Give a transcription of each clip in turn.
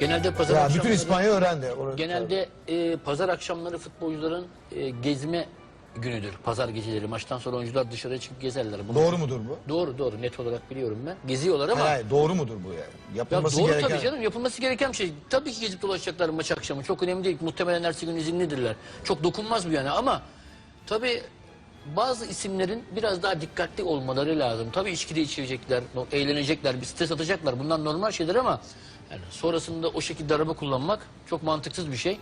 Genelde pazar Ya akşamları... bütün İspanya öğrendi. Orası- Genelde e, pazar akşamları futbolcuların e, gezme günüdür. Pazar geceleri. Maçtan sonra oyuncular dışarıya çıkıp gezerler. Bunu- Doğru mudur bu? Doğru doğru net olarak biliyorum ben. Geziyorlar ama... Hayır, doğru mudur bu yani? Ya Yapılması doğru gereken... tabii canım yapılması gereken bir şey. Tabii ki gezip dolaşacaklar maç akşamı. Çok önemli değil. Muhtemelen ertesi gün izinlidirler. Çok dokunmaz bu yani ama tabii bazı isimlerin biraz daha dikkatli olmaları lazım. Tabii içki de içecekler, no- eğlenecekler, bir stres atacaklar. Bunlar normal şeyler ama yani sonrasında o şekilde araba kullanmak çok mantıksız bir şey.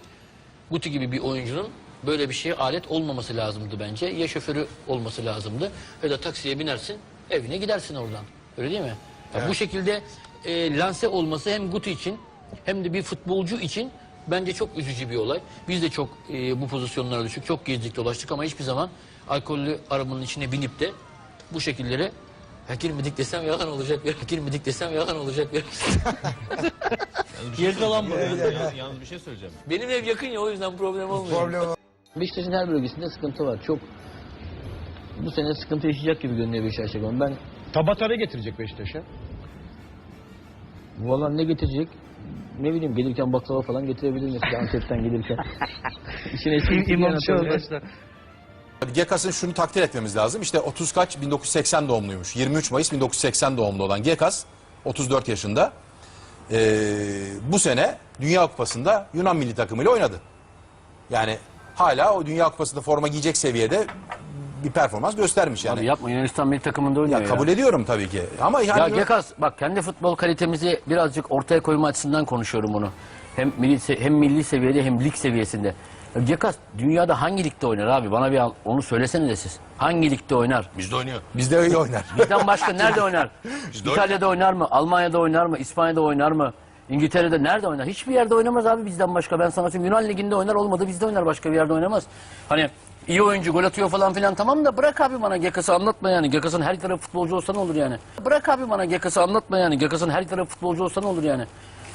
Guti gibi bir oyuncunun böyle bir şeye alet olmaması lazımdı bence. Ya şoförü olması lazımdı ya da taksiye binersin evine gidersin oradan. Öyle değil mi? Ya Bu şekilde e, lanse olması hem Guti için hem de bir futbolcu için bence çok üzücü bir olay. Biz de çok e, bu pozisyonlara düştük. Çok gezdik dolaştık ama hiçbir zaman alkollü arabanın içine binip de bu şekillere ya girmedik desem yalan olacak. Ya girmedik desem yalan olacak. Yerde lan bu. Yalnız, bir şey söyleyeceğim. Benim ev yakın ya o yüzden problem olmuyor. Problem. Beşiktaş'ın her bölgesinde sıkıntı var. Çok bu sene sıkıntı yaşayacak gibi görünüyor Beşiktaş takımı. Ben Tabatar'a getirecek Beşiktaş'a. valla ne getirecek? Ne bileyim gelirken baklava falan getirebilir mesela Antep'ten gelirken. İşin bir yana tabii. Gekas'ın şunu takdir etmemiz lazım. İşte 30 kaç 1980 doğumluymuş. 23 Mayıs 1980 doğumlu olan Gekas 34 yaşında. Ee, bu sene Dünya Kupası'nda Yunan milli takımıyla oynadı. Yani hala o Dünya Kupası'nda forma giyecek seviyede bir performans göstermiş yani. Abi yapma Yunanistan milli takımında oynuyor ya ya. kabul ediyorum tabii ki. Ama yani Ya Gekas bak kendi futbol kalitemizi birazcık ortaya koyma açısından konuşuyorum bunu. Hem milli, hem milli seviyede hem lig seviyesinde. Gekas dünyada hangi ligde oynar abi? Bana bir al- onu söylesene de siz. Hangi ligde oynar? Bizde oynuyor. bizde öyle oynar. Bizden başka nerede oynar? Bizde İtalya'da oynar mı? Almanya'da oynar mı? İspanya'da oynar mı? İngiltere'de nerede oynar? Hiçbir yerde oynamaz abi bizden başka. Ben sana söyleyeyim Yunan Ligi'nde oynar olmadı bizde oynar başka bir yerde oynamaz. Hani iyi oyuncu gol atıyor falan filan tamam da bırak abi bana Gekas'ı anlatma yani. Gekas'ın her tarafı futbolcu olsa ne olur yani. Bırak abi bana Gekas'ı anlatma yani. Gekas'ın her tarafı futbolcu olsa ne olur yani.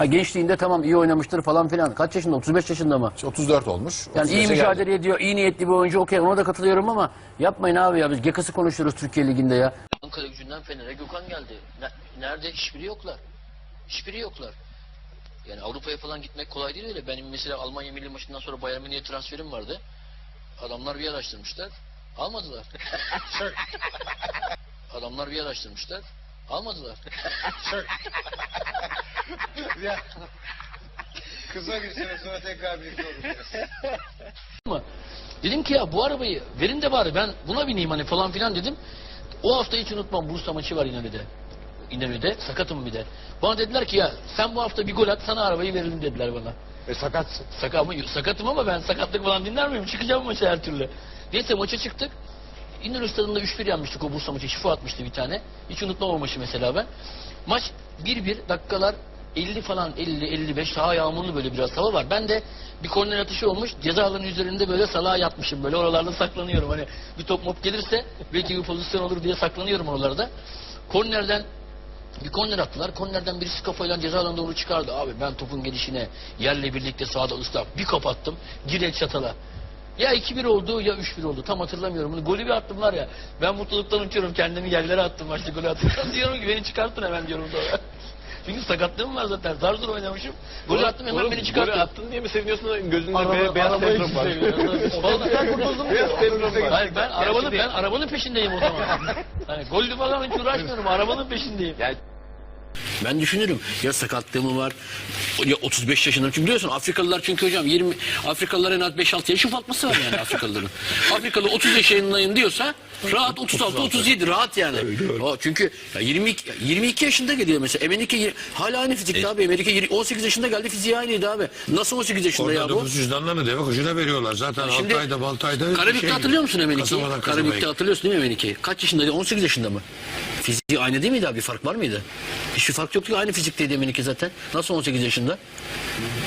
Ha gençliğinde tamam iyi oynamıştır falan filan. Kaç yaşında? 35 yaşında mı? 34 olmuş. Yani iyi 35'e geldi. mücadele ediyor, iyi niyetli bir oyuncu okey ona da katılıyorum ama yapmayın abi ya biz Gekas'ı konuşuyoruz Türkiye Ligi'nde ya. Ankara gücünden Fener'e Gökhan geldi. Ne- nerede? Hiçbiri yoklar. Hiçbiri yoklar. Yani Avrupa'ya falan gitmek kolay değil öyle. Benim mesela Almanya milli maçından sonra Bayern Münih'e transferim vardı. Adamlar bir araştırmışlar. Almadılar. Adamlar bir araştırmışlar. Almadılar. Kısa bir süre sonra tekrar birlikte olacağız. Ama dedim ki ya bu arabayı verin de bari ben buna bineyim hani falan filan dedim. O hafta hiç unutmam Bursa maçı var İnönü'de. İnönü'de sakatım bir de. Bana dediler ki ya sen bu hafta bir gol at sana arabayı verelim dediler bana. E sakatsın. Saka, ama, sakatım ama ben sakatlık falan dinler miyim? Çıkacağım maça her türlü. Neyse maça çıktık. İnönü stadında 3-1 yenmiştik o Bursa maçı. Şifa atmıştı bir tane. Hiç unutmam o maçı mesela ben. Maç 1-1 dakikalar 50 falan 50-55 saha yağmurlu böyle biraz hava var. Ben de bir korner atışı olmuş ceza üzerinde böyle salağa yatmışım böyle oralarda saklanıyorum. Hani bir top mop gelirse belki bir pozisyon olur diye saklanıyorum oralarda. Kornerden bir korner attılar. Kornerden birisi kafayla ceza alanına doğru çıkardı. Abi ben topun gelişine yerle birlikte sağda ıslak bir kapattım. Direkt çatala. Ya 2-1 oldu ya 3-1 oldu. Tam hatırlamıyorum. Bunu golü bir attım var ya. Ben mutluluktan uçuyorum. Kendimi yerlere attım. Maçta golü attım. diyorum ki beni çıkartın hemen diyorum sonra. Çünkü sakatlığım var zaten. Zar zor oynamışım. Golü attım hemen beni çıkarttı. Golü attın diye mi seviniyorsun? Gözünde Araba- be- beyaz teprom var. Vallahi- Beyaz teprom var. Hayır ben arabanın ben arabanın peşindeyim o zaman. Hani gollü falan hiç uğraşmıyorum. Arabanın peşindeyim. Ben düşünürüm ya sakatlığım var ya 35 yaşında çünkü biliyorsun Afrikalılar çünkü hocam 20 Afrikalılar en az 5-6 yaş ufaltması var yani Afrikalıların. Afrikalı 30 yaşındayım diyorsa rahat 36 37 rahat yani. O çünkü ya 22 22 yaşında geliyor mesela. Emenike hala aynı fizikte abi. Emenike yirmi- 18 yaşında geldi fiziği aynıydı abi. Nasıl 18 yaşında ya Orada bu? nüfus cüzdanlarını deve kuşuna veriyorlar. Zaten Şimdi Altay'da Baltay'da. Karabük'te şey- hatırlıyor musun Emenike'yi? Karabük'te hatırlıyorsun değil mi Emenike'yi? Kaç yaşındaydı? 18 yaşında mı? Fiziği aynı değil miydi abi? Fark var mıydı? Hiçbir fark yoktu. Aynı fizikteydi Emenike zaten. Nasıl 18 yaşında?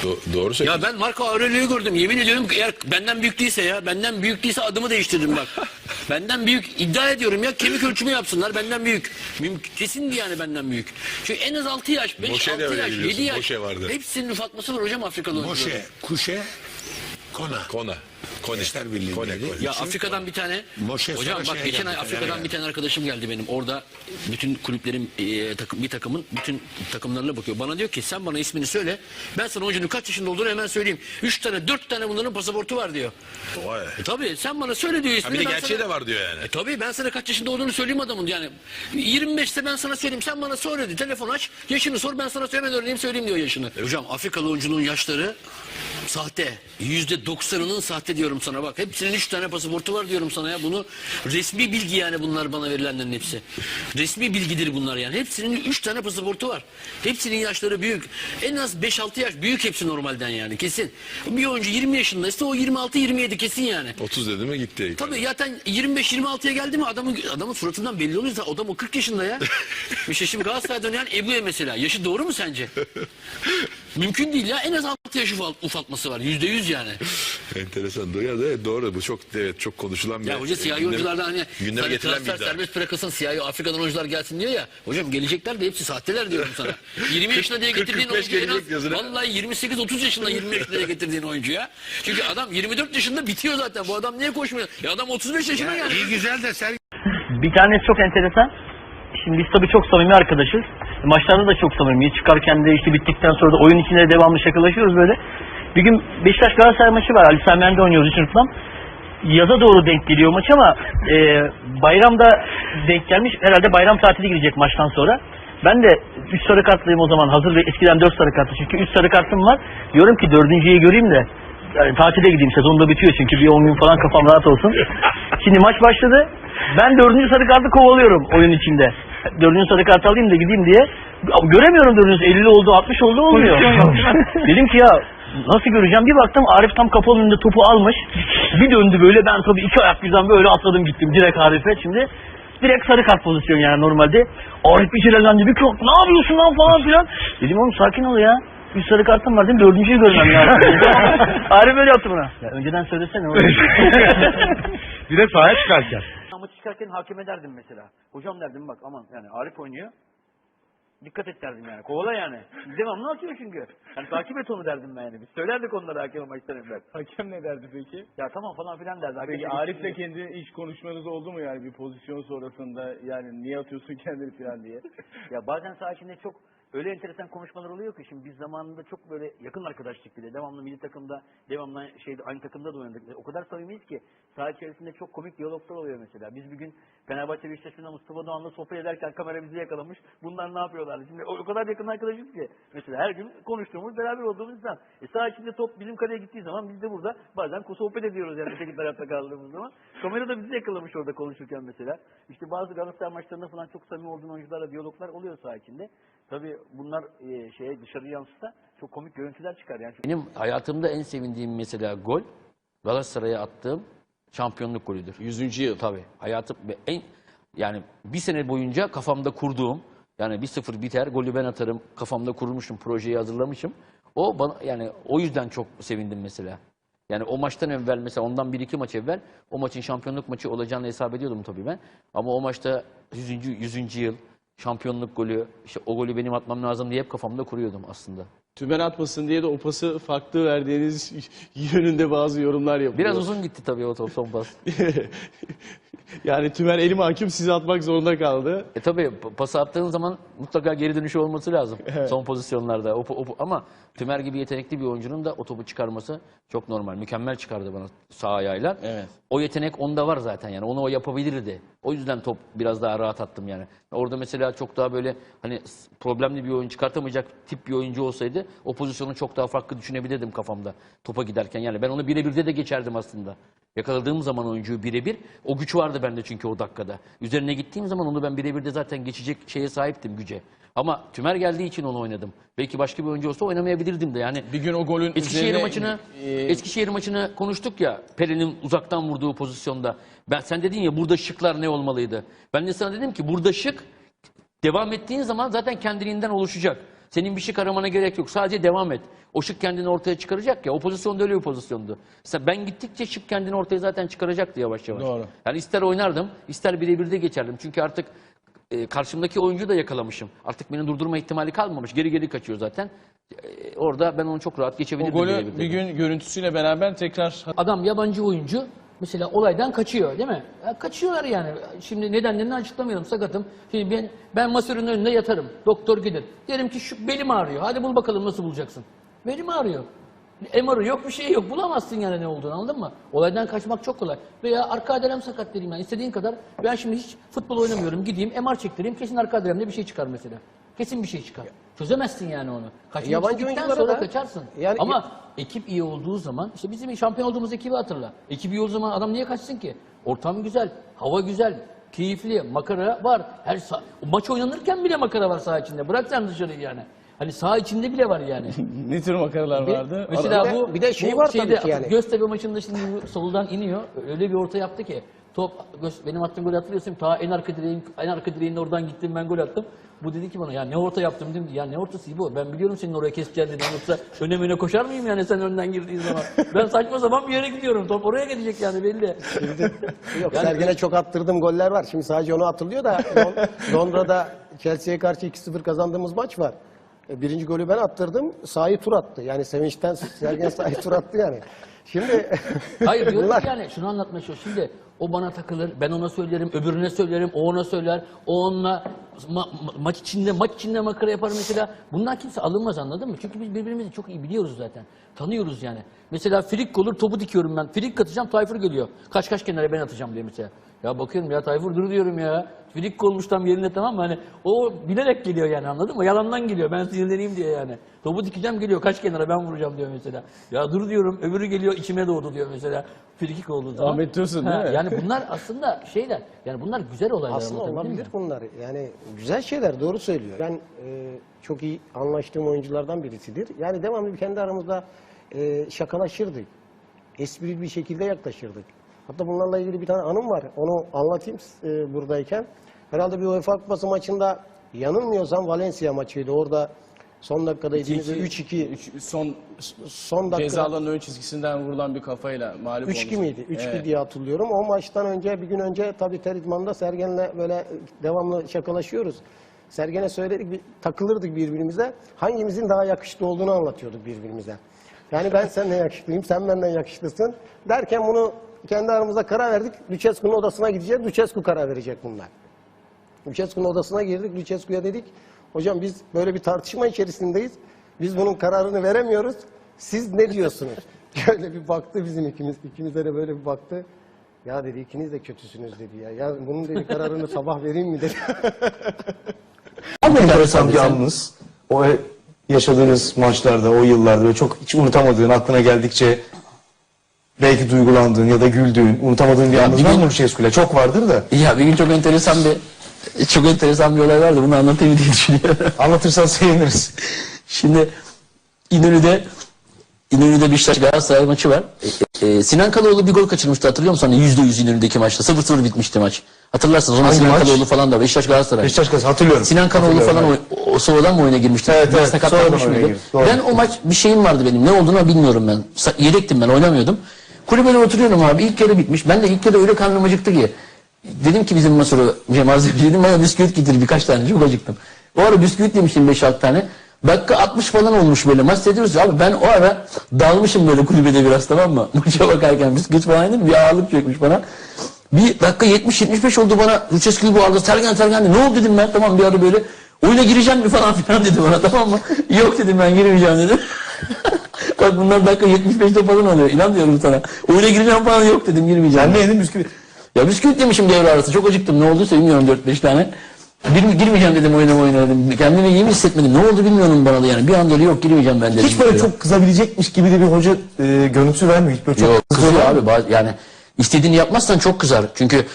Do- doğru söylüyorsun. Ya ben Marco Aurelio'yu gördüm. Yemin ediyorum ki eğer benden büyük değilse ya. Benden büyük değilse adımı değiştiririm bak. benden büyük iddia ediyorum ya. Kemik ölçümü yapsınlar. Benden büyük. Mümkün, kesindi yani benden büyük. Çünkü en az 6 yaş, 5, Moşe de 6 öyle yaş, biliyorsun. 7 yaş. Moşe vardı. Hepsinin ufaltması var hocam Afrikalı oyuncuların. Moşe, Kuşe, Kona. Kona. Konistler Birliği'ndeydi. Ya Afrika'dan bir tane Moşe hocam bak şeye geçen geldi, ay Afrika'dan Fener'e bir tane arkadaşım geldi benim. Orada bütün kulüplerin e, takım bir takımın bütün takımlarına bakıyor. Bana diyor ki sen bana ismini söyle. Ben sana oyuncunun kaç yaşında olduğunu hemen söyleyeyim. Üç tane dört tane bunların pasaportu var diyor. Vay. E tabii sen bana söyle diyor Ha, ismini. bir de gerçeği sana- de var diyor yani. E tabii ben sana kaç yaşında olduğunu söyleyeyim adamın yani. 25'te ben sana söyleyeyim sen bana sor dedi. Telefon aç yaşını sor ben sana hemen öğreneyim söyleyeyim diyor yaşını. Hocam Afrikalı oyuncunun yaşları sahte. Yüzde doksanının sahte diyorum sana bak. Hepsinin üç tane pasaportu var diyorum sana ya. Bunu resmi bilgi yani bunlar bana verilenlerin hepsi. Resmi bilgidir bunlar yani. Hepsinin üç tane pasaportu var. Hepsinin yaşları büyük. En az 5-6 yaş büyük hepsi normalden yani kesin. Bir oyuncu 20 yaşındaysa o 26-27 kesin yani. 30 dedi mi gitti. Tabii zaten 25-26'ya geldi mi adamın adamın suratından belli oluyor. Zaten Adam o 40 yaşında ya. işte şimdi Galatasaray'da oynayan Ebu'ye mesela. Yaşı doğru mu sence? Mümkün değil ya. En az 6 yaş ufalt- ufaltması var. Yüzde yüz yani. Enteresan. Ya da doğru bu çok evet çok konuşulan bir Ya hoca siyahi oyunculardan hani gündeme hani getirilen bir transfer iddia. serbest bırakılsın siyahi Afrika'dan oyuncular gelsin diyor ya. Hocam gelecekler de hepsi sahteler diyorum sana. 20 yaşında diye 40-45 getirdiğin oyuncu en az vallahi 28-30 yaşında 20 yaşında diye getirdiğin oyuncu ya. Çünkü adam 24 yaşında bitiyor zaten. Bu adam niye koşmuyor? Ya adam 35 yaşına geldi. İyi güzel de sen Bir tanesi çok enteresan. Şimdi biz tabii çok samimi arkadaşız. Maçlarda da çok samimiyiz. Çıkarken de işte bittikten sonra da oyun içinde devamlı şakalaşıyoruz böyle. Bir gün Beşiktaş Galatasaray maçı var. Ali Sami Yen'de oynuyoruz hiç unutmam. Yaza doğru denk geliyor maç ama e, bayramda denk gelmiş. Herhalde bayram tatili girecek maçtan sonra. Ben de 3 sarı kartlıyım o zaman hazır ve eskiden 4 sarı kartlı. Çünkü 3 sarı kartım var. Diyorum ki dördüncüyü göreyim de yani tatile gideyim. Sezonda bitiyor çünkü bir 10 gün falan kafam rahat olsun. Şimdi maç başladı. Ben dördüncü sarı kartı kovalıyorum oyun içinde. Dördüncü sarı kartı alayım da gideyim diye. Göremiyorum dördüncü 50 oldu 60 oldu olmuyor. Dedim ki ya nasıl göreceğim bir baktım Arif tam kapalı önünde topu almış. Bir döndü böyle ben tabii iki ayak birden böyle atladım gittim direkt Arif'e şimdi. Direkt sarı kart pozisyon yani normalde. Arif bir çilendi bir kalk ne yapıyorsun lan falan filan. Dedim oğlum sakin ol ya. Üç sarı kartım var değil mi? Dördüncüyü görmem lazım. Arif öyle yaptı bana. Ya önceden söylesene. Bir de sahaya çıkarken. Maçı çıkarken hakeme derdim mesela. Hocam derdim bak aman yani Arif oynuyor. Dikkat et derdim yani. Kovala yani. Devamlı atıyor çünkü. Yani takip et onu derdim ben yani. Biz söylerdik onlara hakeme maçtan evvel. Hakem ne derdi peki? Ya tamam falan filan derdi. Peki Hakeme Arif'le kendi iş konuşmanız oldu mu yani bir pozisyon sonrasında yani niye atıyorsun kendini falan diye? Ya bazen saha içinde çok öyle enteresan konuşmalar oluyor ki şimdi biz zamanında çok böyle yakın arkadaşlık bile devamlı milli takımda devamlı şeyde aynı takımda da oynadık. O kadar samimiyiz ki saha içerisinde çok komik diyaloglar oluyor mesela. Biz bir gün Fenerbahçe Beşiktaş'ında Mustafa Doğan'la sohbet ederken kamera bizi yakalamış. Bunlar ne yapıyorlardı? Şimdi o kadar yakın arkadaşız ki mesela her gün konuştuğumuz beraber olduğumuz insan. E saha içinde top bizim kaleye gittiği zaman biz de burada bazen sohbet ediyoruz yani öteki tarafta kaldığımız zaman. Kamera da bizi yakalamış orada konuşurken mesela. İşte bazı Galatasaray maçlarında falan çok samimi olduğun oyuncularla diyaloglar oluyor saha içinde. Tabii bunlar e, şeye dışarı yansısa çok komik görüntüler çıkar yani. Benim hayatımda en sevindiğim mesela gol Galatasaray'a attığım şampiyonluk golüdür. 100. yıl tabii. Hayatım en yani bir sene boyunca kafamda kurduğum yani 1-0 biter golü ben atarım kafamda kurmuşum projeyi hazırlamışım. O bana yani o yüzden çok sevindim mesela. Yani o maçtan evvel mesela ondan bir iki maç evvel o maçın şampiyonluk maçı olacağını hesap ediyordum tabii ben. Ama o maçta 100. 100. yıl şampiyonluk golü işte o golü benim atmam lazım diye hep kafamda kuruyordum aslında. Tümen atmasın diye de o pası farklı verdiğiniz yönünde bazı yorumlar yapıyor. Biraz uzun gitti tabii o top son pas. yani Tümen eli mahkum sizi atmak zorunda kaldı. E tabii p- pas attığın zaman mutlaka geri dönüşü olması lazım son pozisyonlarda. O, o- ama Tümer gibi yetenekli bir oyuncunun da o topu çıkarması çok normal. Mükemmel çıkardı bana sağ ayağıyla. Evet. O yetenek onda var zaten yani onu o yapabilirdi. O yüzden top biraz daha rahat attım yani. Orada mesela çok daha böyle hani problemli bir oyun çıkartamayacak tip bir oyuncu olsaydı o pozisyonu çok daha farklı düşünebilirdim kafamda topa giderken. Yani ben onu birebirde de geçerdim aslında. Yakaladığım zaman oyuncuyu birebir o güç vardı bende çünkü o dakikada. Üzerine gittiğim zaman onu ben birebir de zaten geçecek şeye sahiptim güce. Ama Tümer geldiği için onu oynadım. Belki başka bir oyuncu olsa oynamayabilirdim de. Yani Bir gün o golün Eskişehir üzerine- maçını e, Eskişehir maçını konuştuk ya. Pelin'in uzaktan vurduğu pozisyonda. Ben sen dedin ya burada şıklar ne olmalıydı? Ben de sana dedim ki burada şık devam ettiğin zaman zaten kendiliğinden oluşacak. Senin bir şık aramana gerek yok. Sadece devam et. O şık kendini ortaya çıkaracak ya. O pozisyonda öyle bir pozisyondu. Mesela ben gittikçe şık kendini ortaya zaten çıkaracaktı yavaş yavaş. Doğru. Yani ister oynardım, ister birebir de geçerdim. Çünkü artık e, karşımdaki oyuncuyu da yakalamışım. Artık beni durdurma ihtimali kalmamış. Geri geri kaçıyor zaten. E, orada ben onu çok rahat O geçebilirdim. golü birebir bir gün görüntüsüyle beraber tekrar Adam yabancı oyuncu mesela olaydan kaçıyor değil mi? Ya kaçıyorlar yani. Şimdi nedenlerini açıklamayalım sakatım. Şimdi ben, ben masörün önünde yatarım. Doktor gelir. Derim ki şu belim ağrıyor. Hadi bul bakalım nasıl bulacaksın. Belim ağrıyor. MR'ı yok bir şey yok. Bulamazsın yani ne olduğunu anladın mı? Olaydan kaçmak çok kolay. Veya arka adelem sakat dedim yani istediğin kadar. Ben şimdi hiç futbol oynamıyorum. Gideyim MR çektireyim. Kesin arka adelemde bir şey çıkar mesela. Kesin bir şey çıkar. Çözemezsin yani onu. Kaçmak Yabancı oyunculara sonra da- kaçarsın. Yani- Ama ekip iyi olduğu zaman işte bizim şampiyon olduğumuz ekibi hatırla. Ekip iyi olduğu zaman adam niye kaçsın ki? Ortam güzel, hava güzel, keyifli, makara var. Her sah- maç oynanırken bile makara var saha içinde. Bırak sen dışarıyı yani. Hani saha içinde bile var yani. ne tür makaralar vardı? Mesela Bir de- bu bir de şey bu var şeyde, tabii ki yani. Göztepe maçında şimdi bu soldan iniyor. Öyle bir orta yaptı ki top benim attığım golü hatırlıyorsun. Ta en arka direğin en arka direğin oradan gittim ben gol attım. Bu dedi ki bana ya ne orta yaptım dedim. Ya ne ortası bu? Ben biliyorum senin oraya keseceğini dedim. Yoksa öne öne koşar mıyım yani sen önden girdiğin zaman? Ben saçma sapan bir yere gidiyorum. Top oraya gidecek yani belli. Yok Yani- Sergen'e çok attırdığım goller var. Şimdi sadece onu hatırlıyor da Lon- Londra'da Chelsea'ye karşı 2-0 kazandığımız maç var. E, Birinci golü ben attırdım. Sahayı tur attı. Yani sevinçten Sergen sahayı tur attı yani. Şimdi Hayır diyorum ki yani şunu anlatmaya çalışıyorum. Şimdi o bana takılır, ben ona söylerim, öbürüne söylerim, o ona söyler, o onunla ma- ma- maç içinde maç içinde makara yapar mesela. Bundan kimse alınmaz anladın mı? Çünkü biz birbirimizi çok iyi biliyoruz zaten. Tanıyoruz yani. Mesela frik olur topu dikiyorum ben. Frik atacağım Tayfur geliyor. Kaç kaç kenara ben atacağım diye mesela. Ya bakıyorum ya Tayfur dur diyorum ya. Frik olmuş tam yerinde tamam mı? Hani o bilerek geliyor yani anladın mı? Yalandan geliyor. Ben sinirleneyim diye yani. Topu dikeceğim geliyor kaç kenara ben vuracağım diyor mesela. Ya dur diyorum öbürü geliyor içime doğdu diyor mesela. Frikik oldu zaman. Ahmet Dursun değil Ha, mi? Yani bunlar aslında şeyler. Yani bunlar güzel olaylar. Aslında anlatabildim olabilir bunlar. Yani güzel şeyler doğru söylüyor. Ben e, çok iyi anlaştığım oyunculardan birisidir. Yani devamlı kendi aramızda e, şakalaşırdık. Esprili bir şekilde yaklaşırdık. Hatta bunlarla ilgili bir tane anım var. Onu anlatayım e, buradayken. Herhalde bir UEFA Kupası maçında yanılmıyorsam Valencia maçıydı. Orada son dakikada İzmir'de 3-2 Üç- son son dakika ceza alanının ön çizgisinden vurulan bir kafayla mağlup 3-2 olmuştu. miydi? 3-2 Evet. diye hatırlıyorum. O maçtan önce bir gün önce tabii Teridman'da Sergen'le böyle devamlı şakalaşıyoruz. Sergen'e söyledik, bir, takılırdık birbirimize. Hangimizin daha yakışıklı olduğunu anlatıyorduk birbirimize. Yani ben senden yakışıklıyım, sen benden yakışıklısın. Derken bunu kendi aramızda karar verdik. Lucescu'nun odasına gideceğiz. Lucescu karar verecek bunlar. Lucescu'nun odasına girdik. Lucescu'ya dedik, hocam biz böyle bir tartışma içerisindeyiz. Biz bunun kararını veremiyoruz. Siz ne diyorsunuz? Şöyle bir baktı bizim ikimiz, ikimize de böyle bir baktı. Ya dedi ikiniz de kötüsünüz dedi ya. Ya bunun dedi kararını sabah vereyim mi dedi. Çok enteresan bir. O yaşadığınız maçlarda, o yıllarda böyle çok hiç unutamadığın, aklına geldikçe belki duygulandığın ya da güldüğün, unutamadığın bir anınız var mı Lucescu'yla? Çok vardır da. Ya bir gün çok enteresan bir çok enteresan bir olay vardı. Bunu anlatayım diye düşünüyorum. Anlatırsan seviniriz. Şimdi İnönü'de İnönü'de Beşiktaş Galatasaray maçı var. E, e, Sinan Kaloğlu bir gol kaçırmıştı hatırlıyor musun? Hani yüzde yüz İnönü'deki maçta. 0-0 bitmişti maç. Hatırlarsınız. Ona Hangi Sinan maç? Kaloğlu falan da Beşiktaş Galatasaray. Beşiktaş kazandı hatırlıyorum. Sinan Kanoğlu Hatırlıyorum, falan evet. o, o sonradan mı oyuna girmişti? Evet, evet, sakatlanmış sonradan oyuna mıydı? girdi, doğru. Ben o maç bir şeyim vardı benim. Ne olduğunu bilmiyorum ben. Sa- Yedektim ben oynamıyordum. Kulübede oturuyorum abi. İlk yarı bitmiş. Ben de ilk yarı öyle karnım acıktı ki. Dedim ki bizim masörü Cem Azdemir dedim bana bisküvit getir birkaç tane çok acıktım. O ara bisküvit yemiştim 5-6 tane. Dakika 60 falan olmuş böyle maç seyrediyoruz. Abi ben o ara dalmışım böyle kulübede biraz tamam mı? Maça bakarken bisküvit falan yedim bir ağırlık çökmüş bana. Bir dakika 70-75 oldu bana. Lucescu bu arada Sergen Sergen. Ne oldu dedim ben tamam bir ara böyle. Oyuna gireceğim mi falan filan dedi bana tamam mı? Yok dedim ben girmeyeceğim dedim. Bak bunlar dakika 75'te falan oluyor. İnan diyorum sana. Oyuna gireceğim falan yok dedim girmeyeceğim. Ben ne yedim bisküvi? Ya bisküvit yemişim devre arası. Çok acıktım. Ne olduysa bilmiyorum 4-5 tane. Girme, girmeyeceğim dedim oyuna oyuna dedim. Kendimi iyi mi hissetmedim. Ne oldu bilmiyorum bana da yani. Bir anda öyle yok girmeyeceğim ben dedim. Hiç böyle çok kızabilecekmiş gibi de bir hoca e, görüntüsü vermiyor. Hiç böyle çok Yok kızıyor abi. Baz- Yani istediğini yapmazsan çok kızar. Çünkü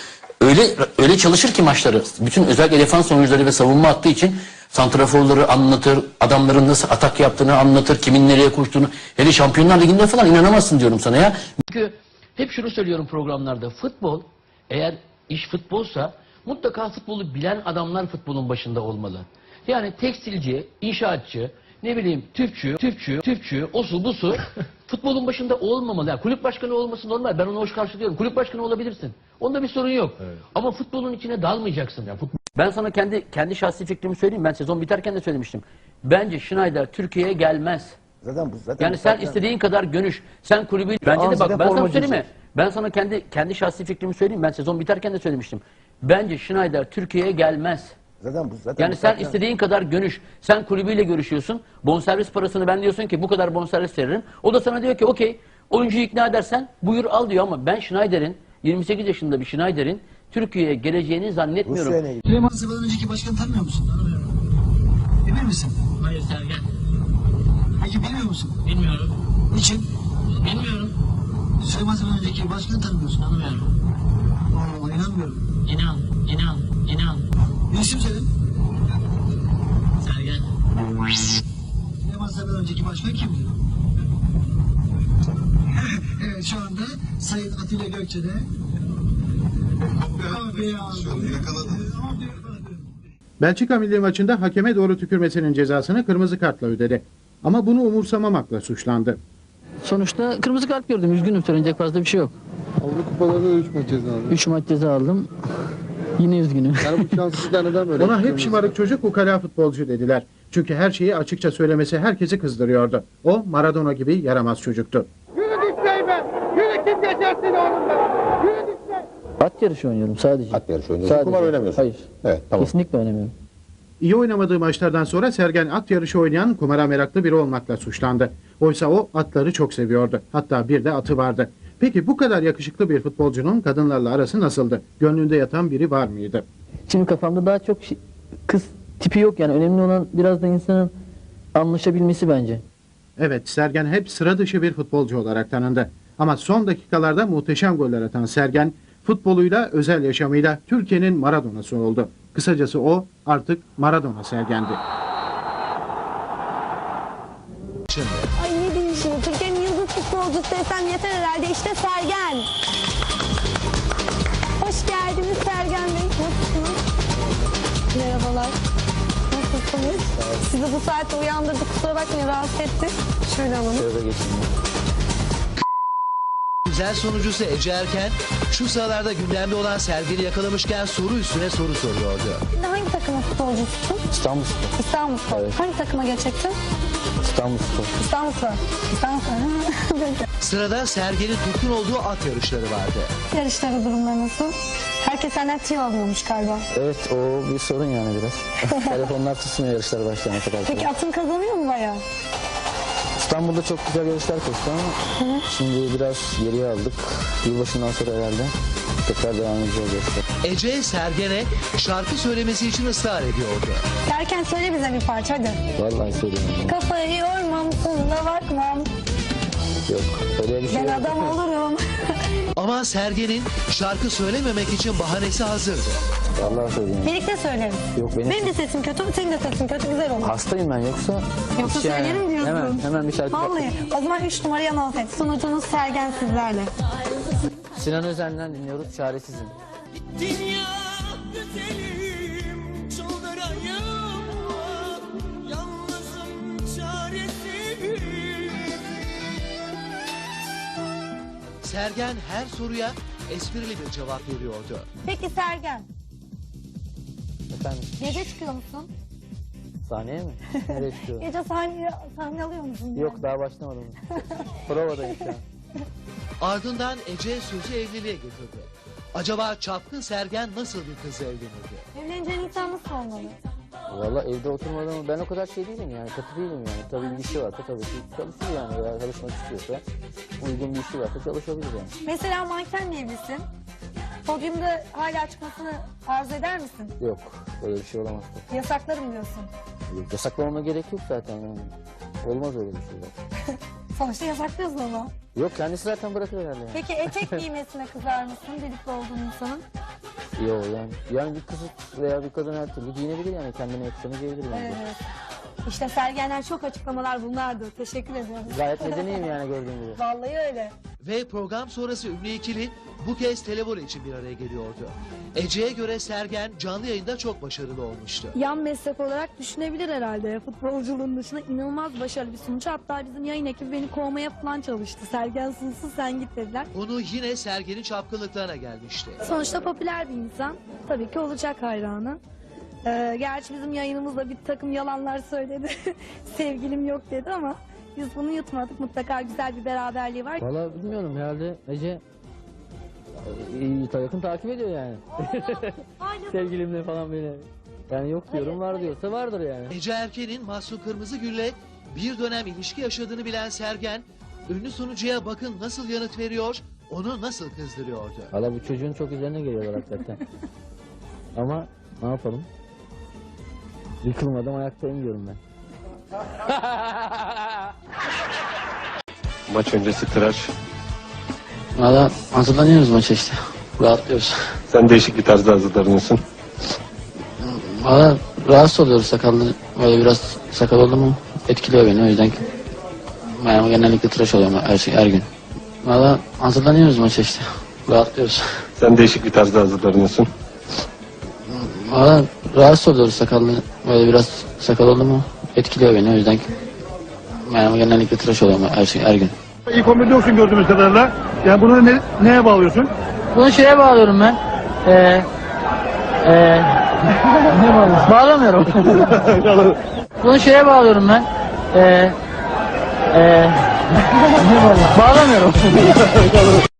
öyle öyle çalışır ki maçları. Bütün özellikle defans oyuncuları ve savunma attığı için santraforları anlatır, adamların nasıl atak yaptığını anlatır, kimin nereye koştuğunu. Hele Şampiyonlar Ligi'nde falan inanamazsın diyorum sana ya. Çünkü hep şunu söylüyorum programlarda. Futbol eğer iş futbolsa mutlaka futbolu bilen adamlar futbolun başında olmalı. Yani tekstilci, inşaatçı, ne bileyim tüpçü, tüpçü, tüpçü, osu busu futbolun başında olmamalı. Yani kulüp başkanı olması normal. Ben onu hoş karşılıyorum. Kulüp başkanı olabilirsin. Onda bir sorun yok. Ama futbolun içine dalmayacaksın. Yani futbol Ben sana kendi kendi şahsi fikrimi söyleyeyim. Ben sezon biterken de söylemiştim. Bence Schneider Türkiye'ye gelmez. Zaten bu zaten Yani sen istediğin kadar görüş. Sen kulübü bence de Ağzı bak ben sana söyleyeyim mi? Ben sana kendi kendi şahsi fikrimi söyleyeyim. Ben sezon biterken de söylemiştim. Bence Schneider Türkiye'ye gelmez. Zaten bu zaten Yani sen istediğin kadar görüş. Sen kulübüyle görüşüyorsun. Bonservis parasını ben diyorsun ki bu kadar bonservis veririm. O da sana diyor ki okey oyuncuyu ikna edersen buyur al diyor ama ben Schneider'in 28 yaşında bir Schneider'in Türkiye'ye geleceğini zannetmiyorum. Rusya'ya ne Süleyman Seba'dan önceki başkanı tanımıyor musun? Emin misin? Hayır Sergen. Peki bilmiyor musun? Bilmiyorum. Niçin? Bilmiyorum. Süleyman Seba'dan önceki başkanı tanımıyorsun. Tanımıyorum. Allah inanmıyorum. İnan. inan, inan. Bir isim söyle. Sergen. Süleyman Seba'dan önceki başkan kimdi? evet şu anda Sayın Atilla Gökçe'de. Belçika milli maçında hakeme doğru tükürmesinin cezasını kırmızı kartla ödedi. Ama bunu umursamamakla suçlandı. Sonuçta kırmızı kart gördüm. Üzgünüm söyleyecek fazla bir şey yok. Avrupa Kupalarında 3 maç ceza aldı. 3 maç ceza aldım. Yine üzgünüm. Yani bu şanssızlıklar neden böyle? Ona hep şımarık çocuk ukala futbolcu dediler. Çünkü her şeyi açıkça söylemesi herkesi kızdırıyordu. O Maradona gibi yaramaz çocuktu. At yarışı oynuyorum sadece. At yarışı oynuyorsun. Sadece. Kumar oynamıyorsun. Hayır. Evet tamam. Kesinlikle oynamıyorum. İyi oynamadığı maçlardan sonra Sergen at yarışı oynayan kumara meraklı biri olmakla suçlandı. Oysa o atları çok seviyordu. Hatta bir de atı vardı. Peki bu kadar yakışıklı bir futbolcunun kadınlarla arası nasıldı? Gönlünde yatan biri var mıydı? Şimdi kafamda daha çok şey- kız tipi yok yani. Önemli olan biraz da insanın anlaşabilmesi bence. Evet Sergen hep sıra dışı bir futbolcu olarak tanındı. Ama son dakikalarda muhteşem goller atan Sergen futboluyla özel yaşamıyla Türkiye'nin Maradona'sı oldu. Kısacası o artık Maradona Sergen'di. Ay ne diyeyim şimdi Türkiye'nin yıldız futbolcusu desem yeter herhalde işte Sergen. Hoş geldiniz Sergen Bey. Nasılsınız? Merhabalar. Nasılsınız? Sizi bu saatte uyandırdık kusura bakmayın rahatsız ettik. Şöyle alalım. Güzel sonucusu Ece Erken şu sıralarda gündemde olan sergini yakalamışken soru üstüne soru soruyordu. Hangi takımın futbolcususun? İstanbul Spor. İstanbul Spor. Hangi takıma geçecektin? İstanbul Spor. İstanbul Spor. İstanbul Spor. Sırada serginin tutkun olduğu at yarışları vardı. Yarışları durumları nasıl? Herkes senden tüy alıyormuş galiba. Evet o bir sorun yani biraz. Telefonlar tutmuyor yarışlar başlayana kadar. Peki atın kazanıyor mu bayağı? İstanbul'da çok güzel yarışlar koştu ama şimdi biraz geriye aldık. Yılbaşından sonra herhalde tekrar devam edeceğiz yarışlar. Ece Sergen'e şarkı söylemesi için ısrar ediyordu. Erken söyle bize bir parça hadi. Vallahi söylüyorum. Kafayı yormam, sonuna bakmam. Yok öyle bir şey Ben yok. adam olurum. Ama Sergen'in şarkı söylememek için bahanesi hazırdı. Vallahi söyleyeyim. Birlikte söyleriz. Yok benim Benim de sesim kötü, senin de sesin kötü, güzel olur. hastayım ben yoksa. Yoksa hiç yani- söylerim diyorsun. Hemen, hemen bir şarkı Vallahi. O zaman 3 numarayı anons et. Sunucunuz Sergen sizlerle. Sinan Özen'den dinliyoruz Çaresizim. Dünya güzelim çıldırayım Yalnızım çaresizim Sergen her soruya esprili bir cevap veriyordu. Peki Sergen, Efendim gece çıkıyor musun? sahneye mi? Nereye çıkıyorum? Gece sahne, sahne alıyor musun? Yok daha başlamadım. Provadayım şu an. Ardından Ece sözü evliliğe getirdi. Acaba çapkın Sergen nasıl bir kızla evlenirdi? Evleneceğin insan nasıl olmalı? Valla evde oturmadan ben o kadar şey değilim yani katı değilim yani. Tabii bir işi varsa tabii ki çalışır yani eğer çalışmak istiyorsa uygun bir işi varsa çalışabilir yani. Mesela mankenle evlisin. Podyumda hala çıkmasını arzu eder misin? Yok öyle bir şey olamaz. Yasaklarım diyorsun. Yasaklamama gerek yok zaten yani. Olmaz öyle bir şey zaten. Sonuçta yasaklıyorsun ama. Yok kendisi zaten bırakır herhalde yani. Peki etek giymesine kızar mısın birlikte olduğun insanın? Yok yani. Yani bir kız veya bir kadın her türlü giyinebilir yani kendine yakışanı giyebilir. Evet. İşte Sergen'den çok açıklamalar bunlardı. Teşekkür ediyorum. Gayet medeniyim yani gördüğün gibi. Vallahi öyle. Ve program sonrası ünlü ikili bu kez televole için bir araya geliyordu. Ece'ye göre Sergen canlı yayında çok başarılı olmuştu. Yan meslek olarak düşünebilir herhalde. Futbolculuğun dışında inanılmaz başarılı bir sunucu. Hatta bizim yayın ekibi beni kovmaya falan çalıştı. Sergen sunsun sen git dediler. Konu yine Sergen'in çapkınlıklarına gelmişti. Sonuçta popüler bir insan. Tabii ki olacak hayranı. Ee, gerçi bizim yayınımızda bir takım yalanlar söyledi. Sevgilim yok dedi ama biz bunu yutmadık. Mutlaka güzel bir beraberliği var. Valla bilmiyorum herhalde Ece e, yakın takip ediyor yani. Sevgilimle falan beni. Yani yok diyorum var diyorsa vardır yani. Ece Erken'in Mahsun Kırmızıgül'le bir dönem ilişki yaşadığını bilen Sergen, ünlü sunucuya bakın nasıl yanıt veriyor, onu nasıl kızdırıyordu. Valla bu çocuğun çok üzerine geliyorlar hakikaten. Ama ne yapalım? Yıkılmadım ayaktayım diyorum ben. Maç öncesi tıraş. Valla hazırlanıyoruz maça işte. Rahatlıyoruz. Sen değişik bir tarzda hazırlanıyorsun. Valla rahatsız oluyoruz sakallı. Böyle biraz sakal oldu mu etkiliyor beni o yüzden. Ben genellikle tıraş oluyorum her, şey, her gün. Valla hazırlanıyoruz maça işte. Rahatlıyoruz. Sen değişik bir tarzda hazırlanıyorsun. Valla rahatsız oluyoruz sakallı. Böyle biraz sakal oldu mu etkiliyor beni o yüzden. Ben genellikle tıraş oluyorum her, şey, her gün. İlk 11'de yoksun gördüğümüz kadarıyla. Yani bunu ne, neye bağlıyorsun? Bunu şeye bağlıyorum ben. Ee, ee, ne bağlıyorum? Bağlamıyorum. Bunu şeye bağlıyorum ben. Ee, ee, ne bağlıyorum? Bağlamıyorum.